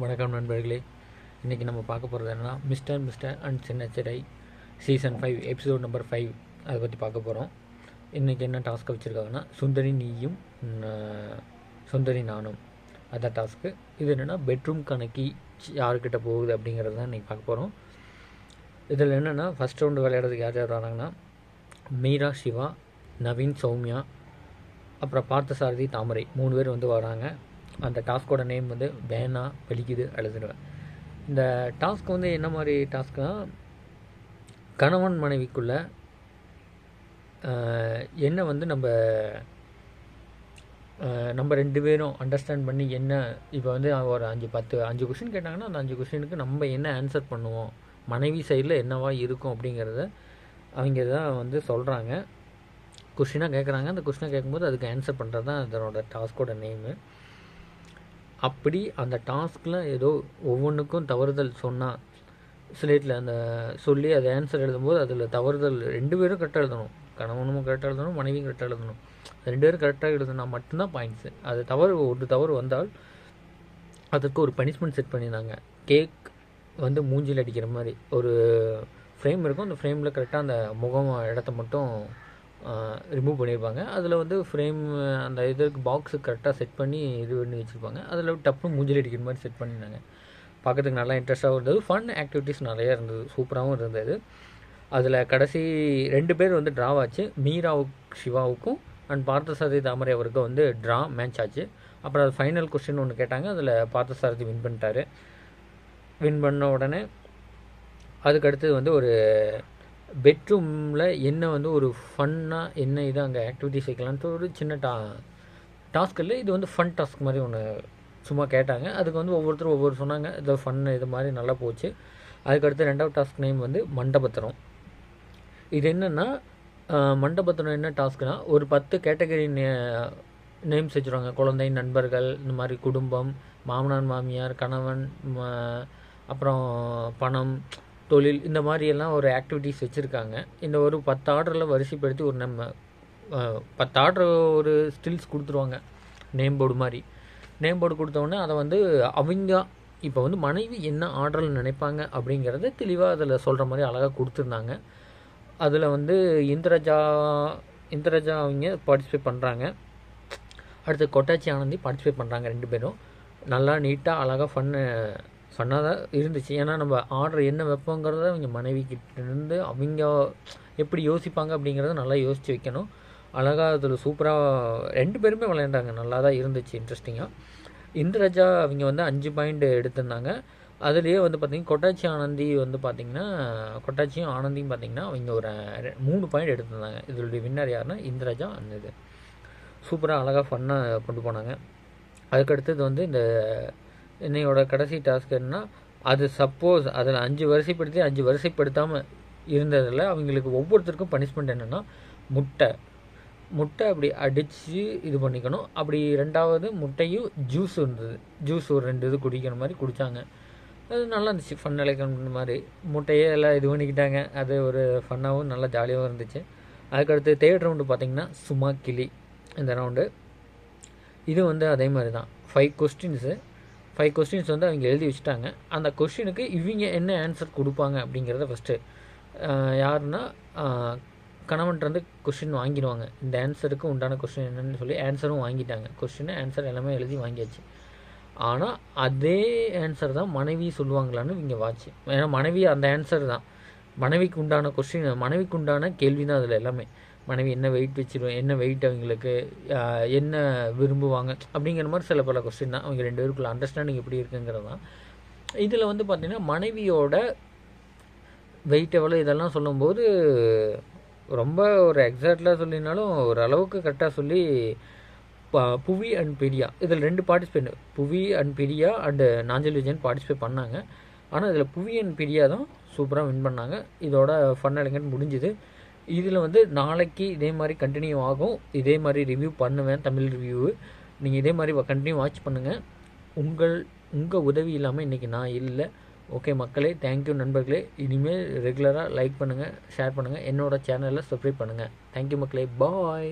வணக்கம் நண்பர்களே. இன்றைக்கி நம்ம பார்க்க போகிறது என்னன்னா mister mister and சின்னச்சிரை season five episode number five அதை பற்றி பார்க்க போகிறோம் இன்றைக்கி என்ன டாஸ்க்கு வச்சுருக்காங்கன்னா சுந்தரி நீயும் சுந்தரி நானும். அதான் டாஸ்க்கு இது என்னென்னா பெட்ரூம் கணக்கி யாருக்கிட்ட போகுது அப்படிங்கிறது தான் இன்றைக்கி பார்க்க போகிறோம் இதில் என்னென்னா ஃபஸ்ட் ரவுண்டு விளையாடுறதுக்கு யார் யார் வராங்கன்னா மீரா சிவா நவீன் சௌமியா அப்புறம் பார்த்தசாரதி தாமரை. மூணு பேர் வந்து வராங்க. அந்த டாஸ்கோட நேம் வந்து வேணா வலிக்குது எழுதிடுவேன் இந்த டாஸ்க் வந்து என்ன மாதிரி டாஸ்க்னால் கணவன் மனைவிக்குள்ள என்ன வந்து நம்ம நம்ம ரெண்டு பேரும் அண்டர்ஸ்டாண்ட் பண்ணி என்ன இப்போ வந்து ஒரு அஞ்சு பத்து அஞ்சு கொஷின் கேட்டாங்கன்னா அந்த அஞ்சு கொஷினுக்கு நம்ம என்ன ஆன்சர் பண்ணுவோம்? மனைவி சைடில் என்னவா இருக்கும் அப்படிங்கிறத அவங்க தான் வந்து சொல்கிறாங்க கொஷினாக கேட்குறாங்க அந்த கொஷினாக கேட்கும்போது அதுக்கு ஆன்சர் பண்ணுறது தான் அதனோட டாஸ்கோட நேமு அப்படி அந்த டாஸ்கில் ஏதோ ஒவ்வொன்றுக்கும் தவறுதல் சொன்னால் ஸ்லேட்டில் அந்த சொல்லி அதை ஆன்சர் எழுதும்போது அதில் தவறுதல் ரெண்டு பேரும் கரெக்டாக எழுதணும். கணவனும் கரெக்டாக எழுதணும் மனைவியும் கரெக்டாக எழுதணும். ரெண்டு பேரும் கரெக்டாக எழுதுனா மட்டும்தான் பாயிண்ட்ஸு அது தவறு ஒரு தவறு வந்தால் அதற்கு ஒரு பனிஷ்மெண்ட் செட் பண்ணியிருந்தாங்க கேக் வந்து மூஞ்சில் அடிக்கிற மாதிரி. ஒரு ஃப்ரேம் இருக்கும். அந்த ஃப்ரேமில் கரெக்டாக அந்த முகம் இடத்த மட்டும் ரிமூவ் பண்ணியிருப்பாங்க அதில் வந்து ஃப்ரேம் அந்த இதுக்கு பாக்ஸு கரெக்டாக செட் பண்ணி இது பண்ணி வச்சுருப்பாங்க. அதில் டப்புன்னு மூஞ்சில் அடிக்கிற மாதிரி செட் பண்ணியிருந்தாங்க பார்க்கறதுக்கு நல்லா இன்ட்ரெஸ்ட்டாகவும் இருந்தது. ஃபன் ஆக்டிவிட்டீஸ் நிறையா இருந்தது. சூப்பராகவும் இருந்தது. அதில் கடைசி ரெண்டு பேர் வந்து ட்ரா ஆச்சு. மீராவுக்கு சிவாவுக்கும் அண்ட் பார்த்தசாரதி தாமரை அவருக்கும் வந்து ட்ரா மேட்ச் ஆச்சு. அப்புறம் அது ஃபைனல் கொஸ்டின் ஒன்று கேட்டாங்க. அதில் பார்த்தசாரதி வின் பண்ணிட்டாரு. வின் பண்ண உடனே அதுக்கடுத்து வந்து ஒரு பெட்ரூமில் என்ன வந்து ஒரு ஃபன்னாக என்ன இது அங்கே ஆக்டிவிட்டிஸ் வைக்கலான்ட்டு ஒரு சின்ன டா டாஸ்க் இல்லை இது வந்து ஃபன் டாஸ்க் மாதிரி ஒன்று சும்மா கேட்டாங்க. அதுக்கு வந்து ஒவ்வொருத்தரும் ஒவ்வொரு சொன்னாங்க. இது ஃபன் இது மாதிரி நல்லா போச்சு. அதுக்கடுத்து ரெண்டாவது டாஸ்க் நேம் வந்து மண்டபத்திரம். இது என்னென்னா மண்டபத்திரம் என்ன டாஸ்க்னால் ஒரு பத்து கேட்டகரி நேம்ஸ் வச்சுருவாங்க. குழந்தை நண்பர்கள் இந்த மாதிரி குடும்பம் மாமனார் மாமியார் கணவன் ம- அப்புறம் பணம் தொழில் இந்த மாதிரியெல்லாம் ஒரு ஆக்டிவிட்டீஸ் வச்சுருக்காங்க. இந்த ஒரு பத்து ஆர்டரில் வரிசைப்படுத்தி ஒரு நம்ம பத்து ஆர்டர் ஒரு ஸ்டில்ஸ் கொடுத்துருவாங்க. நேம் போர்டு மாதிரி. நேம் போர்டு கொடுத்தோடனே அதை வந்து அவங்க இப்போ வந்து மனைவி என்ன ஆர்டரில் நினைப்பாங்க அப்படிங்கிறத தெளிவாக அதில் சொல்கிற மாதிரி அழகாக கொடுத்துருந்தாங்க. அதில் வந்து இந்திரஜா இந்திரஜா அவங்க பார்ட்டிசிபேட் பண்ணுறாங்க அடுத்து கொட்டாச்சி ஆனந்தி பார்ட்டிசிபேட் பண்ணுறாங்க ரெண்டு பேரும். நல்லா நீட்டாக அழகாக ஃபன்னு ஃபன்னாக தான் இருந்துச்சு. ஏன்னா நம்ம ஆர்டர் என்ன வைப்போங்கிறத அவங்க மனைவி கிட்டேருந்து அவங்க எப்படி யோசிப்பாங்க அப்படிங்கிறத நல்லா யோசித்து வைக்கணும். அழகாக அதில் சூப்பராக ரெண்டு பேருமே விளையாண்டாங்க. நல்லா தான் இருந்துச்சு இன்ட்ரெஸ்டிங்காக இந்திரஜா அவங்க வந்து அஞ்சு பாயிண்ட் எடுத்திருந்தாங்க. அதுலேயே வந்து பார்த்திங்கன்னா கொட்டாச்சி ஆனந்தி வந்து பார்த்திங்கன்னா கொட்டாச்சியும் ஆனந்தியும் பார்த்திங்கன்னா அவங்க ஒரு மூணு பாயிண்ட் எடுத்திருந்தாங்க. இதோடைய வின்னர் யாருன்னா இந்திரஜா அந்த இது. சூப்பராக அழகாக ஃபன்னாக கொண்டு போனாங்க. அதுக்கடுத்தது வந்து இந்த என்னையோட கடைசி டாஸ்க் என்னன்னா அது சப்போஸ் அதில் அஞ்சு வரிசைப்படுத்தி அஞ்சு வரிசைப்படுத்தாமல் இருந்ததில் அவங்களுக்கு ஒவ்வொருத்தருக்கும் பனிஷ்மெண்ட் என்னென்னா முட்டை. முட்டை அப்படி அடித்து இது பண்ணிக்கணும். அப்படி ரெண்டாவது முட்டையும் ஜூஸ் இருந்தது. ஜூஸ் ஒரு ரெண்டு இது குடிக்கிற மாதிரி குடித்தாங்க அது நல்லா இருந்துச்சு. ஃபன் அழைக்கணும் மாதிரி. முட்டையே எல்லாம் இது பண்ணிக்கிட்டாங்க. அது ஒரு ஃபன்னாகவும் நல்லா ஜாலியாகவும் இருந்துச்சு. அதுக்கடுத்து தேர்ட் ரவுண்டு பார்த்திங்கன்னா சும்மா கிளி. இந்த ரவுண்டு இது வந்து அதே மாதிரி தான் ஃபைவ் கொஸ்டின்ஸு ஃபைவ் கொஸ்டின்ஸ் வந்து அவங்க எழுதி வச்சுட்டாங்க. அந்த கொஸ்டினுக்கு இவங்க என்ன ஆன்சர் கொடுப்பாங்க அப்படிங்கிறத ஃபஸ்ட்டு யாருன்னா கணவன்ட்டு வந்து கொஸ்டின் வாங்கிடுவாங்க. இந்த ஆன்சருக்கு உண்டான கொஸ்டின் என்னன்னு சொல்லி ஆன்சரும் வாங்கிட்டாங்க. கொஸ்டின் ஆன்சர் எல்லாமே எழுதி வாங்கியாச்சு. ஆனால் அதே ஆன்சர் தான் மனைவி சொல்லுவாங்களான்னு இவங்க வாட்ச் ஏன்னா மனைவி அந்த ஆன்சர் தான். மனைவிக்கு உண்டான கொஸ்டின் மனைவிக்கு உண்டான கேள்வி தான் அதில் எல்லாமே. மனைவி என்ன வெயிட் வச்சிருவோம் என்ன வெயிட் அவங்களுக்கு என்ன விரும்புவாங்க அப்படிங்கிற மாதிரி சில பல கொஸ்டின் தான். அவங்க ரெண்டு பேருக்குள்ள அண்டர்ஸ்டாண்டிங் எப்படி இருக்குங்கிறது தான். இதில் வந்து பார்த்திங்கன்னா மனைவியோட வெயிட் எவ்வளோ இதெல்லாம் சொல்லும்போது ரொம்ப ஒரு எக்ஸாக்டாக சொல்லினாலும் ஓரளவுக்கு கரெக்டாக சொல்லி புவி அண்ட் பிரியா. இதில் ரெண்டு participate Puvi and Priya and Nanjil Vijayan participate பண்ணாங்க. ஆனால் இதில் புவி அண்ட் பிரியா தான் சூப்பராக வின் பண்ணாங்க. இதோட ஃபன் எலங்கன் முடிஞ்சுது. இதில் வந்து நாளைக்கு இதே மாதிரி கண்டினியூ ஆகும். இதே மாதிரி ரிவ்யூ பண்ணுவேன் தமிழ் ரிவ்யூ நீங்கள் இதே மாதிரி கண்டினியூ வாட்ச் பண்ணுங்கள் உங்கள் உங்கள் உதவி இல்லாமல் இன்றைக்கி நான் இல்லை. ஓகே மக்களே தேங்க்யூ நண்பர்களே. இனிமேல் ரெகுலராக லைக் பண்ணுங்கள் ஷேர் பண்ணுங்கள் என்னோடய சேனலில் சப்ஸ்கிரைப் பண்ணுங்கள் தேங்க்யூ மக்களே. பாய்